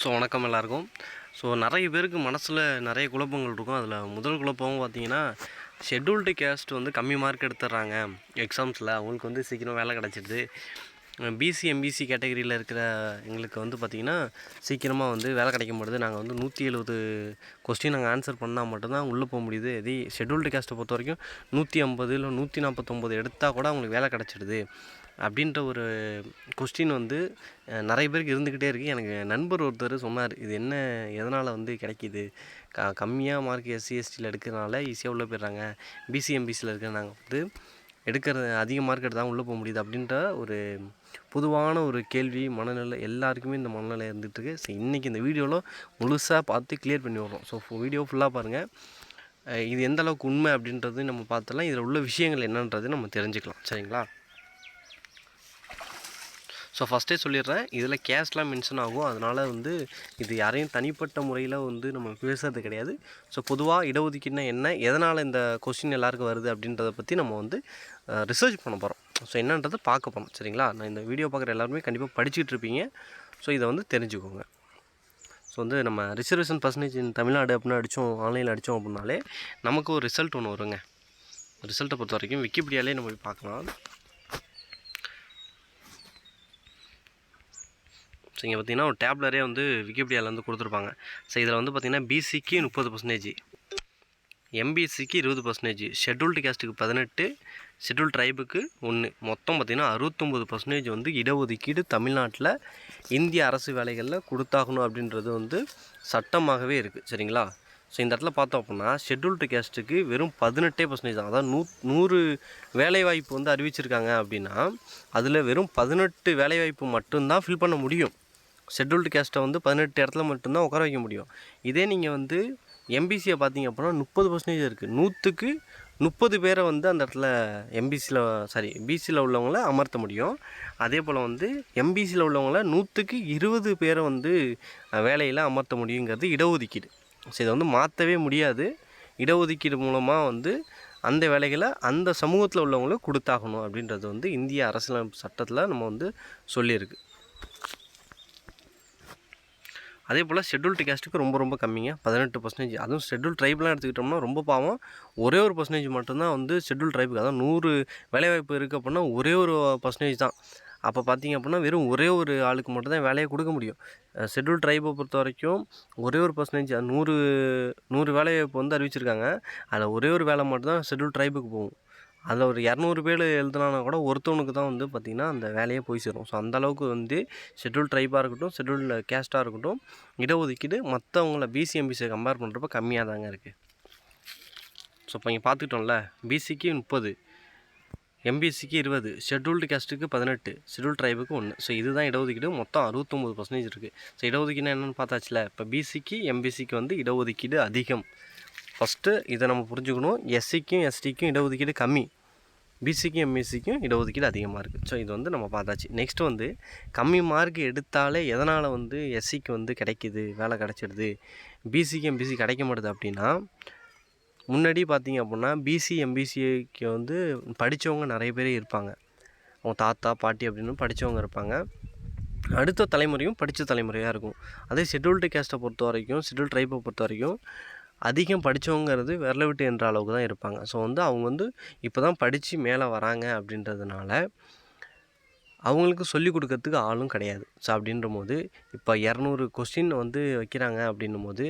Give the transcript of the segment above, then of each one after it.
So வணக்கம் எல்லாருக்கும். So நிறைய பேருக்கு மனசில் நிறைய குழப்பங்கள் இருக்கும். அதில் முதல் குழப்பம் பார்த்தீங்கன்னா ஷெட்யூல்டு கேஸ்ட் வந்து கம்மி மார்க் எடுத்துடுறாங்க. எக்ஸாம்ஸில் அவங்களுக்கு வந்து சீக்கிரம் வேலை கிடச்சிடுது. பிசி எம்பிசி கேட்டகரியில் இருக்கிற எங்களுக்கு வந்து பார்த்திங்கன்னா சீக்கிரமாக வந்து வேலை கிடைக்க மாட்டுது நாங்கள் வந்து நூற்றி எழுபது கொஸ்டின் நாங்கள் ஆன்சர் பண்ணால் மட்டும்தான் உள்ளே போக முடியுது. இதே ஷெட்யூல்டு கேஸ்ட்டை பொறுத்த வரைக்கும் நூற்றி ஐம்பது இல்லை நூற்றி நாற்பத்தொம்போது எடுத்தால் கூட அவங்களுக்கு வேலை கிடச்சிடுது. அப்படின்ற ஒரு கொஸ்டின் வந்து நிறைய பேருக்கு இருந்துக்கிட்டே இருக்குது எனக்கு நண்பர் ஒருத்தர் சொன்னார் இது என்ன எதனால் வந்து கிடைக்கிது? க கம்மியாக மார்க் எஸ்சி எஸ்டியில் எடுக்கிறனால ஈஸியாக உள்ளே போயிடுறாங்க. பிசிஎம்பிசியில் இருக்கிற நாங்கள் வந்து எடுக்கிறது அதிக மார்க் எடுத்தால் உள்ளே போக முடியுது அப்படின்ற ஒரு பொதுவான ஒரு கேள்வி மனநிலை எல்லாருக்குமே இந்த மனநிலை இருந்துகிட்ருக்கு ஸோ இன்றைக்கி இந்த வீடியோவில் முழுசாக பார்த்து கிளியர் பண்ணி வரோம் ஸோ வீடியோ ஃபுல்லாக பாருங்கள் இது எந்த அளவுக்கு உண்மை அப்படின்றது நம்ம பார்த்தலாம் இதில் உள்ள விஷயங்கள் என்னன்றது நம்ம தெரிஞ்சுக்கலாம். சரிங்களா? ஸோ ஃபஸ்ட்டே சொல்லிடுறேன். இதில் கேஷ்லாம் மென்ஷன் ஆகும். அதனால் வந்து இது யாரையும் தனிப்பட்ட முறையில் வந்து நம்ம பேசுறது கிடையாது. ஸோ பொதுவாக இடஒதுக்கீடுனா என்ன? எதனால் இந்த கொஸ்டின் எல்லாருக்கும் வருது அப்படின்றத பற்றி நம்ம வந்து ரிசர்ச் பண்ண போகிறோம் ஸோ என்னன்றதை பார்க்க போகிறோம் சரிங்களா? நான் இந்த வீடியோ பார்க்குற எல்லாருமே கண்டிப்பாக படிச்சுட்டு இருப்பீங்க. ஸோ இதை வந்து தெரிஞ்சுக்கோங்க. ஸோ வந்து நம்ம ரிசர்வேஷன் பர்சன்டேஜ் இன் தமிழ்நாடு அப்படின்னு அடித்தோம் ஆன்லைனில் அடித்தோம் அப்படின்னாலே நமக்கு ஒரு ரிசல்ட் ஒன்று வருங்க. ரிசல்ட்டை பொறுத்த வரைக்கும் விக்கிபீடியாலே நம்ம போய் பார்க்கலாம். ஸோ இங்கே பார்த்தீங்கன்னா ஒரு டேப்லரே வந்து விக்கிபீடியாவில் வந்து கொடுத்துருப்பாங்க. ஸோ இதில் வந்து பார்த்தீங்கன்னா பிசிக்கு முப்பது பர்சன்டேஜ் எம்பிசிக்கு இருபது பர்சன்டேஜ் ஷெட்யூல்டு கேஸ்ட்டுக்கு பதினெட்டு ஷெட்யூல் ட்ரைபுக்கு ஒன்று மொத்தம் பார்த்திங்கன்னா அறுபத்தொம்பது பர்சன்டேஜ் வந்து இடஒதுக்கீடு தமிழ்நாட்டில் இந்திய அரசு வேலைகளில் கொடுத்தாகணும் அப்படின்றது வந்து சட்டமாகவே இருக்குது சரிங்களா? ஸோ இந்த இடத்துல பார்த்தோம் அப்படின்னா ஷெட்யூல்டு கேஸ்ட்டுக்கு வெறும் பதினெட்டே பர்சன்டேஜ் தான். அதாவது நூ நூறு வேலைவாய்ப்பு வந்து அறிவிச்சிருக்காங்க அப்படின்னா அதில் வெறும் பதினெட்டு வேலைவாய்ப்பு மட்டும்தான் ஃபில் பண்ண முடியும். ஷெட்யூல்டு கேஸ்ட்டை வந்து பதினெட்டு இடத்துல மட்டும்தான் உட்கார வைக்க முடியும். இதே நீங்கள் வந்து எம்பிசியை பார்த்தீங்க அப்படின்னா முப்பது பர்சன்டேஜ் இருக்குது நூற்றுக்கு முப்பது பேரை வந்து அந்த இடத்துல எம்பிசியில் சாரி பிசியில் உள்ளவங்கள அமர்த்த முடியும். அதே போல் வந்து எம்பிசியில் உள்ளவங்கள நூற்றுக்கு இருபது பேரை வந்து வேலையில் அமர்த்த முடியுங்கிறது இடஒதுக்கீடு. ஸோ இதை வந்து மாற்றவே முடியாது. இடஒதுக்கீடு மூலமாக வந்து அந்த வேலைகளை அந்த சமூகத்தில் உள்ளவங்களுக்கு கொடுத்தாகணும் அப்படின்றது வந்து இந்திய அரசியலமைப்பு சட்டத்தில் நம்ம வந்து சொல்லியிருக்கு. அதே போல் ஷெட்யூல்டு கேஸ்ட்டுக்கு ரொம்ப ரொம்ப கம்மிங்க. பதினெட்டு பர்சன்டேஜ் அதுவும் ஷெட்யூல் ட்ரைப்லாம் எடுத்துக்கிட்டோம்னா ரொம்ப பாவம். ஒரே ஒரு பர்சன்டேஜ் மட்டும்தான் வந்து ஷெட்யூல் ட்ரைபுக்கு அதான் நூறு வேலைவாய்ப்பு இருக்குது அப்படின்னா ஒரே ஒரு பர்சன்டேஜ் தான். அப்போ பார்த்தீங்க அப்படின்னா வெறும் ஒரே ஒரு ஆளுக்கு மட்டும்தான் வேலையை கொடுக்க முடியும். ஷெட்யூல் ட்ரைபை பொறுத்த வரைக்கும் ஒரே ஒரு பர்சன்டேஜ் நூறு நூறு வேலைவாய்ப்பு வந்து அறிவிச்சிருக்காங்க. அதில் ஒரே ஒரு வேலை மட்டும்தான் ஷெட்யூல் ட்ரைபுக்கு போகும். அதில் ஒரு இரநூறு பேர் எழுதுனானா கூட ஒருத்தவனுக்கு தான் வந்து பார்த்திங்கன்னா அந்த வேலையே போய் சேரும். ஸோ அந்த அளவுக்கு வந்து ஷெட்யூல் ட்ரைபாக இருக்கட்டும் ஷெட்யூல் கேஸ்ட்டாக இருக்கட்டும் இடஒதுக்கீடு மற்றவங்கள பிசிஎம்பிசியை கம்பேர் பண்ணுறப்ப கம்மியாக தாங்க இருக்குது ஸோ இப்போ இங்கே பார்த்துக்கிட்டோம்ல பிசிக்கு முப்பது எம்பிசிக்கு இருபது ஷெட்யூல்டு கேஸ்ட்டுக்கு பதினெட்டு ஷெட்யூல் ட்ரைபுக்கு ஒன்று ஸோ இதுதான் இடஒதுக்கீடு. மொத்தம் அறுபத்தொம்போது பர்சன்டேஜ் இருக்குது ஸோ இடஒதுக்கீடு என்னென்னு பார்த்தாச்சுல இப்போ பிசிக்கு எம்பிசிக்கு வந்து இடஒதுக்கீடு அதிகம். ஃபஸ்ட்டு இதை நம்ம புரிஞ்சுக்கணும். எஸ்சிக்கும் எஸ்டிக்கும் இடஒதுக்கீடு கம்மி. பிசிக்கும் எம்எஸ்சிக்கும் இடஒதுக்கீடு அதிகமாக இருக்குது ஸோ இது வந்து நம்ம பார்த்தாச்சு. நெக்ஸ்ட் வந்து கம்மி மார்க் எடுத்தாலே எதனால் வந்து எஸ்சிக்கு வந்து கிடைக்கிது வேலை கிடச்சிடுது? பிசிக்கு எம்பிசி கிடைக்க மாட்டுது அப்படின்னா முன்னாடி பார்த்தீங்க அப்படின்னா பிசி எம்பிசிக்கு வந்து படித்தவங்க நிறைய பேர் இருப்பாங்க. அவங்க தாத்தா பாட்டி அப்படின்னு படித்தவங்க இருப்பாங்க. அடுத்த தலைமுறையும் படித்த தலைமுறையாக இருக்கும். அதே ஷெட்யூல்டு கேஸ்ட்டை பொறுத்த வரைக்கும் ஷெட்யூல் ட்ரைப்பை பொறுத்த வரைக்கும் அதிகம் படித்தவங்கிறது விரல விட்டு என்ற அளவுக்கு தான் இருப்பாங்க. ஸோ வந்து அவங்க வந்து இப்போ தான் படித்து மேலே வராங்க அப்படின்றதுனால அவங்களுக்கு சொல்லிக் கொடுக்கறதுக்கு ஆளும் கிடையாது. ஸோ அப்படின்ற போது இப்போ இரநூறு கொஸ்டின் வந்து வைக்கிறாங்க அப்படின்னும் போது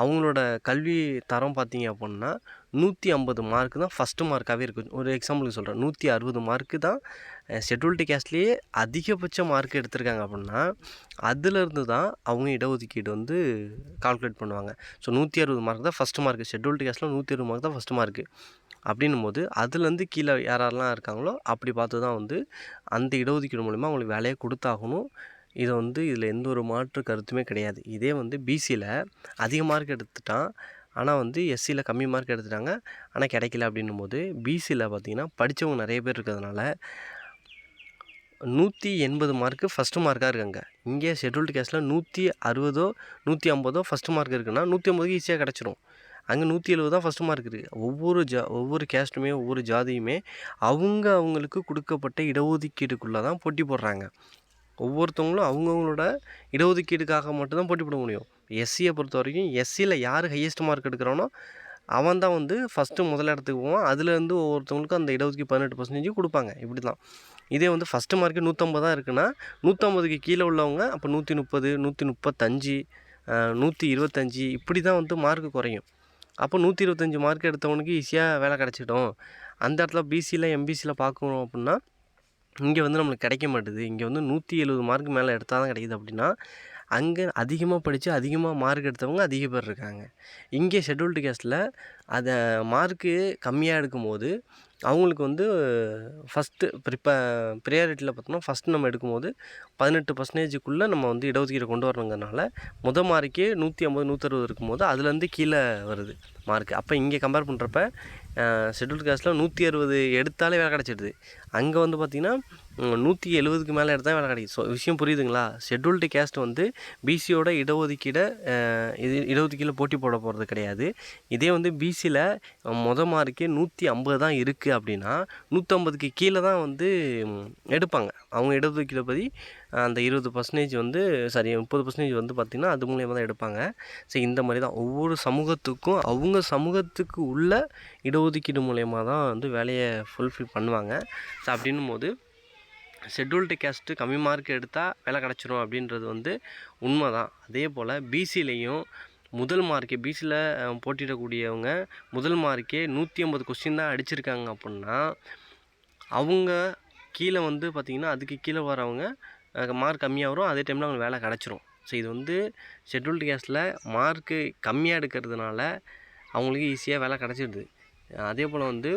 அவங்களோட கல்வி தரம் பார்த்தீங்க அப்படின்னா நூற்றி ஐம்பது மார்க் தான் ஃபஸ்ட்டு மார்க்காகவே இருக்குது ஒரு எக்ஸாம்பிளுக்கு சொல்கிறேன் நூற்றி அறுபது மார்க்கு தான் ஷெட்யூல்டு கேஸ்ட்லேயே அதிகபட்ச மார்க் எடுத்திருக்காங்க அப்படின்னா அதிலிருந்து தான் அவங்க இடஒதுக்கீடு வந்து கால்குலேட் பண்ணுவாங்க. ஸோ நூற்றி அறுபது மார்க் தான் ஃபஸ்ட்டு மார்க் ஷெட்யூல்டு கேஸ்ட்டில் நூற்றி அறுபது மார்க் தான் ஃபஸ்ட்டு மார்க்கு அப்படின்னும் போது அதுலேருந்து கீழே யார் யாரெல்லாம் இருக்காங்களோ அப்படி பார்த்து தான் வந்து அந்த இடஒதுக்கீடு மூலிமா அவங்களுக்கு வேலையை கொடுத்தாகணும். இதை வந்து இதில் எந்த ஒரு மாற்று கருத்துமே கிடையாது. இதே வந்து பிசியில் அதிக மார்க் எடுத்துட்டான். ஆனால் வந்து எஸ்சியில் கம்மி மார்க் எடுத்துட்டாங்க. ஆனால் கிடைக்கல அப்படின்னும் போது பிசியில் பார்த்தீங்கன்னா படித்தவங்க நிறைய பேர் இருக்கிறதுனால நூற்றி எண்பது மார்க்கு ஃபஸ்ட்டு மார்க்காக இருக்காங்க. இங்கே ஷெட்யூல்டு கேஸில் நூற்றி அறுபதோ நூற்றி ஐம்பதோ ஃபஸ்ட்டு மார்க் இருக்குன்னா நூற்றி ஐம்பதுக்கு ஈஸியாக கிடச்சிரும். அங்கே நூற்றி எழுபது தான் ஃபஸ்ட்டு மார்க் இருக்குது ஒவ்வொரு ஜா ஒவ்வொரு கேஸ்ட்டுமே ஒவ்வொரு ஜாதியுமே அவங்க அவங்களுக்கு கொடுக்கப்பட்ட இடஒதுக்கீடுக்குள்ளே தான் போட்டி போடுறாங்க. ஒவ்வொருத்தவங்களும் அவங்கவுங்களோட இடஒதுக்கீடுக்காக மட்டும்தான் போட்டி போட முடியும். எஸ்சியை பொறுத்த வரைக்கும் எஸ்சியில் யார் ஹையஸ்ட் மார்க் எடுக்கிறானோ அவன் தான் வந்து ஃபஸ்ட்டு முதல் இடத்துக்கு போவான். அதுலேருந்து ஒவ்வொருத்தவங்களுக்கும் அந்த இடஒதுக்கி பதினெட்டு பர்சன்டேஜ் கொடுப்பாங்க. இப்படி தான் இதே வந்து ஃபஸ்ட்டு மார்க்கே நூற்றம்பது தான் இருக்குன்னா நூற்றம்பதுக்கு கீழே உள்ளவங்க அப்போ நூற்றி முப்பது நூற்றி முப்பத்தஞ்சு நூற்றி இருபத்தஞ்சி இப்படி தான் வந்து மார்க்கு குறையும். அப்போ நூற்றி இருபத்தஞ்சி மார்க் எடுத்தவனுக்கு ஈஸியாக வேலை கிடச்சிடும். அந்த இடத்துல பிசியில் எம்பிசியில் பார்க்கணும் அப்படின்னா இங்கே வந்து நம்மளுக்கு கிடைக்க மாட்டுது. இங்கே வந்து நூற்றி எழுபது மார்க் மேலே எடுத்தால் தான் கிடைக்குது அப்படின்னா அங்கே அதிகமாக படித்து அதிகமாக மார்க் எடுத்தவங்க அதிக பேர் இருக்காங்க. இங்கே ஷெட்யூல்டு கேஸ்டில் அதை மார்க்கு கம்மியாக எடுக்கும்போது அவங்களுக்கு வந்து ஃபஸ்ட்டு ப்ரிப்ப ப்ரியாரிட்டியில் பார்த்தோம்னா ஃபஸ்ட் நம்ம எடுக்கும்போது பதினெட்டு பர்சன்டேஜுக்குள்ளே நம்ம வந்து இடஒதுக்கீடு கொண்டு வரணுங்கிறனால முத மார்க்கே நூற்றி ஐம்பது நூற்றறுபது இருக்கும்போது அதுலேருந்து கீழே வருது மார்க் அப்போ இங்கே கம்பேர் பண்ணுறப்ப ஷெட்யூல்டு கேஸ்ட்டில் நூற்றி அறுபது எடுத்தாலே வேலை கிடச்சிடுது. அங்கே வந்து பார்த்திங்கன்னா நூற்றி எழுபதுக்கு மேலே எடுத்தால் வேலை கிடைக்கும். ஸோ விஷயம் புரியுதுங்களா? ஷெட்யூல்டு கேஸ்ட் வந்து பிசியோட இடஒதுக்கீடை இது இடஒதுக்கீடில் போட்டி போட போகிறது கிடையாது. இதே வந்து பிசியில் மொத மார்க்கே நூற்றி ஐம்பது தான் இருக்குது அப்படின்னா நூற்றம்பதுக்கு கீழே தான் வந்து எடுப்பாங்க. அவங்க இடஒதுக்கீடை பற்றி அந்த இருபது பர்சன்டேஜ் வந்து சாரி முப்பது பர்சன்டேஜ் வந்து பார்த்திங்கன்னா அது மூலியமாக தான் எடுப்பாங்க. ஸோ இந்த மாதிரி தான் ஒவ்வொரு சமூகத்துக்கும் அவங்க சமூகத்துக்கு உள்ள இடஒதுக்கீடு மூலயமா தான் வந்து வேலையை ஃபுல்ஃபில் பண்ணுவாங்க. ஸோ அப்படின்னும் போது ஷெட்யூல்டு கேஸ்ட்டு கம்மி மார்க் எடுத்தால் வேலை கிடச்சிரும் அப்படின்றது வந்து உண்மை தான் அதே போல் பிசிலையும் முதல் மார்க்கே பிசியில் போட்டியிடக்கூடியவங்க முதல் மார்க்கே நூற்றி ஐம்பது கொஸ்டின் தான் அடிச்சிருக்காங்க அப்படின்னா அவங்க கீழே வந்து பார்த்திங்கன்னா அதுக்கு கீழே வரவங்க மார்க் கம்மியாக வரும் அதே டைமில் அவங்களுக்கு வேலை கிடச்சிரும். ஸோ இது வந்து ஷெட்யூல்டு கேஸ்ட்டில் மார்க்கு கம்மியாக எடுக்கிறதுனால அவங்களுக்கு ஈஸியாக வேலை கிடச்சிடுது அதே போல் வந்து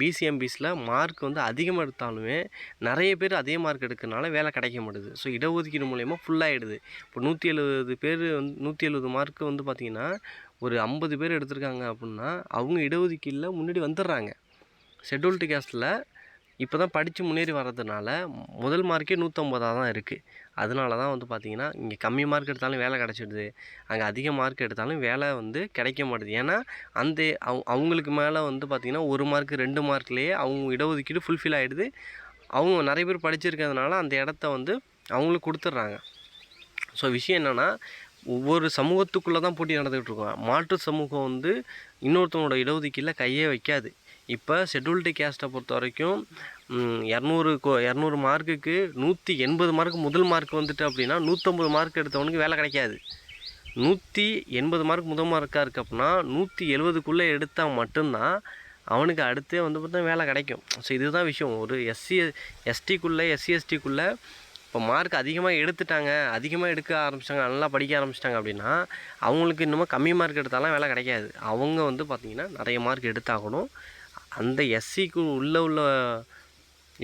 பிசிஎம்பிஸில் மார்க் வந்து அதிகமாக எடுத்தாலுமே நிறைய பேர் அதே மார்க் எடுக்கிறனால வேலை கிடைக்க மாட்டுது. ஸோ இடஒதுக்கீடு மூலயமா ஃபுல்லாகிடுது இப்போ நூற்றி எழுபது பேர் வந்து நூற்றி எழுபது மார்க்கு வந்து பார்த்திங்கன்னா ஒரு ஐம்பது பேர் எடுத்திருக்காங்க அப்படின்னா அவங்க இடஒதுக்கீடில் முன்னாடி வந்துடுறாங்க. ஷெட்யூல்டு கேஸ்ட்டில் இப்போ தான் படித்து முன்னேறி வர்றதுனால முதல் மார்க்கே நூற்றம்பதாக தான் இருக்குது அதனால தான் வந்து பார்த்திங்கன்னா இங்கே கம்மி மார்க் எடுத்தாலும் வேலை கிடச்சிடுது. அங்கே அதிக மார்க் எடுத்தாலும் வேலை வந்து கிடைக்க மாட்டுது. ஏன்னா அந்த அவ- அவங்களுக்கு மேலே வந்து பார்த்திங்கன்னா ஒரு மார்க் ரெண்டு மார்க்லேயே அவங்க இடஒதுக்கீடு ஃபுல்ஃபில் ஆகிடுது அவங்க நிறைய பேர் படிச்சிருக்கிறதுனால அந்த இடத்த வந்து அவங்களுக்கு கொடுத்துட்றாங்க. ஸோ விஷயம் என்னென்னா ஒவ்வொரு சமூகத்துக்குள்ளே தான் போட்டி நடந்துகிட்டு இருக்கும். மாற்று சமூகம் வந்து இன்னொருத்தவங்களோட இடஒதுக்கீடில் கையே வைக்காது. இப்போ ஷெட்யூல்டு கேஸ்ட்டை பொறுத்த வரைக்கும் இரநூறு கோ இரநூறு மார்க்குக்கு நூற்றி எண்பது மார்க் முதல் மார்க் வந்துட்டு அப்படின்னா நூற்றம்பது மார்க் எடுத்தவனுக்கு வேலை கிடைக்காது. நூற்றி எண்பது மார்க் முதல் மார்க்காக இருக்குது அப்படின்னா நூற்றி எழுபதுக்குள்ளே எடுத்தால் மட்டும்தான் அவனுக்கு அடுத்தே வந்து பார்த்தா வேலை கிடைக்கும். ஸோ இதுதான் விஷயம். ஒரு எஸ்சி எஸ்டிக்குள்ளே எஸ்சி எஸ்டிக்குள்ளே இப்போ மார்க் அதிகமாக எடுத்துட்டாங்க அதிகமாக எடுக்க ஆரம்பிச்சிட்டாங்க நல்லா படிக்க ஆரம்பிச்சிட்டாங்க அப்படின்னா அவங்களுக்கு இன்னமும் கம்மி மார்க் எடுத்தாலாம் வேலை கிடைக்காது. அவங்க வந்து பார்த்திங்கன்னா நிறைய மார்க் எடுத்தாகணும். அந்த எஸ்சிக்கு உள்ளே உள்ள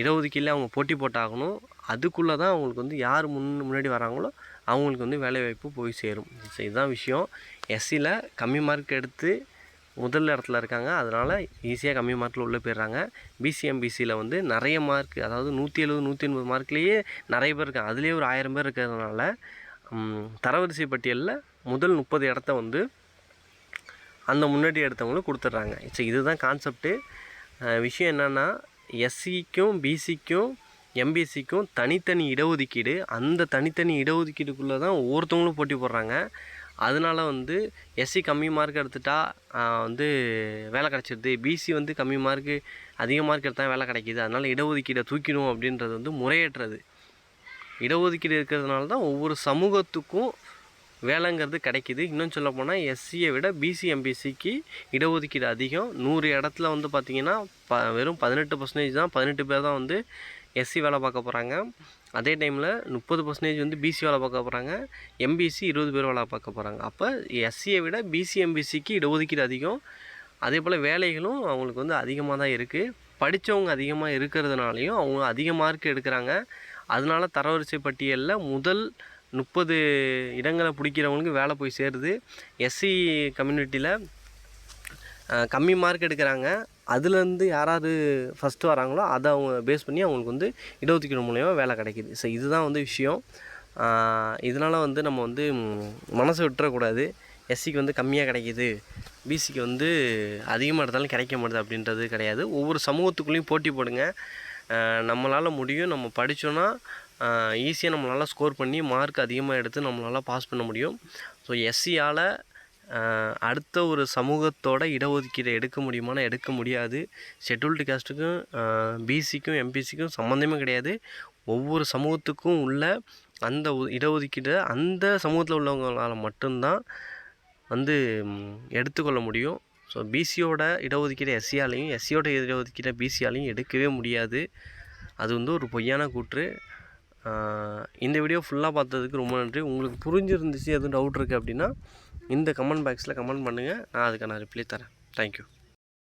இடஒதுக்கீட்டில் அவங்க போட்டி போட்டாகணும். அதுக்குள்ளே தான் அவங்களுக்கு வந்து யார் முன் முன்னாடி வராங்களோ அவங்களுக்கு வந்து வேலைவாய்ப்பு போய் சேரும். இதுதான் விஷயம். எஸ்சியில் கம்மி மார்க் எடுத்து முதல் இடத்துல இருக்காங்க. அதனால் ஈஸியாக கம்மி மார்க்கில் உள்ளே போயிடுறாங்க. பிசிஎம்பிசியில் வந்து நிறைய மார்க் அதாவது நூற்றி எழுபது நூற்றி எண்பது மார்க்லேயே நிறைய பேர் இருக்காங்க. அதுலேயே ஒரு ஆயிரம் பேர் இருக்கிறதுனால தரவரிசை பட்டியலில் முதல் முப்பது இடத்த வந்து அந்த முன்னாடி எடுத்தவங்களுக்கு கொடுத்துட்றாங்க. ஸோ இதுதான் கான்செப்ட்டு விஷயம் என்னென்னா எஸ்சிக்கும் பிசிக்கும் எம்பிசிக்கும் தனித்தனி இடஒதுக்கீடு. அந்த தனித்தனி இடஒதுக்கீடுக்குள்ளே தான் ஒவ்வொருத்தவங்களும் போட்டி போடுறாங்க. அதனால வந்து எஸ்சி கம்மி மார்க் எடுத்துட்டா வந்து வேலை கிடச்சிருது. பிசி வந்து கம்மி மார்க்கு அதிக மார்க் எடுத்தால் வேலை கிடைக்கிது. அதனால் இடஒதுக்கீடை தூக்கிடும் அப்படின்றது வந்து முறையேற்றது. இடஒதுக்கீடு இருக்கிறதுனால தான் ஒவ்வொரு சமூகத்துக்கும் வேலைங்கிறது கிடைக்கிது. இன்னும் சொல்ல போனால் எஸ்சியை விட பிசி எம்பிசிக்கு இடஒதுக்கீடு அதிகம். நூறு இடத்துல வந்து பார்த்திங்கன்னா ப வெறும் பதினெட்டு பர்சன்டேஜ் தான். பதினெட்டு பேர் தான் வந்து எஸ்சி வேலை பார்க்க போகிறாங்க அதே டைமில் முப்பது பர்சன்டேஜ் வந்து பிசி வேலை பார்க்க போகிறாங்க எம்பிசி இருபது பேர் வேலை பார்க்க போகிறாங்க அப்போ எஸ்சியை விட பிசி எம்பிசிக்கு இடஒதுக்கீடு அதிகம். அதே போல் வேலைகளும் அவங்களுக்கு வந்து அதிகமாக தான் இருக்குது படித்தவங்க அதிகமாக இருக்கிறதுனாலையும் அவங்க அதிக மார்க் எடுக்கிறாங்க. அதனால தரவரிசை பட்டியலில் முதல் முப்பது இடங்களை பிடிக்கிறவங்களுக்கு வேலை போய் சேருது. எஸ்சி கம்யூனிட்டியில் கம்மி மார்க் எடுக்கிறாங்க. அதுலேருந்து யாராவது ஃபஸ்ட்டு வராங்களோ அதை அவங்க பேஸ் பண்ணி அவங்களுக்கு வந்து இடஒதுக்கீடு மூலயமா வேலை கிடைக்கிது. ஸோ இதுதான் வந்து விஷயம். இதனால் வந்து நம்ம வந்து மனசு மனசை விட்டுறக்கூடாது எஸ்சிக்கு வந்து கம்மியாக கிடைக்கிது. பிசிக்கு வந்து அதிகமாக எடுத்தாலும் கிடைக்க மாட்டுது அப்படின்றது கிடையாது. ஒவ்வொரு சமூகத்துக்குள்ளேயும் போட்டி போடுங்க. நம்மளால் முடியும். நம்ம படித்தோன்னா ஈஸியாக நம்மளால் ஸ்கோர் பண்ணி மார்க் அதிகமாக எடுத்து நம்மளால் பாஸ் பண்ண முடியும். ஸோ எஸ்சியால் அடுத்த ஒரு சமூகத்தோட இடஒதுக்கீடு எடுக்க முடியுமானா எடுக்க முடியாது. ஷெட்யூல்டு காஸ்ட்டுக்கும் பிசிக்கும் எம்பிசிக்கும் சம்மந்தமே கிடையாது. ஒவ்வொரு சமூகத்துக்கும் உள்ள அந்த ஒ- இடஒதுக்கீடை அந்த சமூகத்தில் உள்ளவங்களால் மட்டும்தான் வந்து எடுத்துக்கொள்ள முடியும். ஸோ பிசியோட இடஒதுக்கீடு எஸ்சியாலையும் எஸ்சியோட இடஒதுக்கீடை பிசியாலையும் எடுக்கவே முடியாது. அது வந்து ஒரு பொய்யான கூற்று. இந்த வீடியோ ஃபுல்லாக பார்த்ததுக்கு ரொம்ப நன்றி. உங்களுக்கு புரிஞ்சிருந்துச்சு எதுவும் டவுட் இருக்குது அப்படின்னா இந்த கமெண்ட் பாக்ஸில் கமெண்ட் பண்ணுங்கள் நான் அதுக்கான ரிப்ளை தரேன். தேங்க்யூ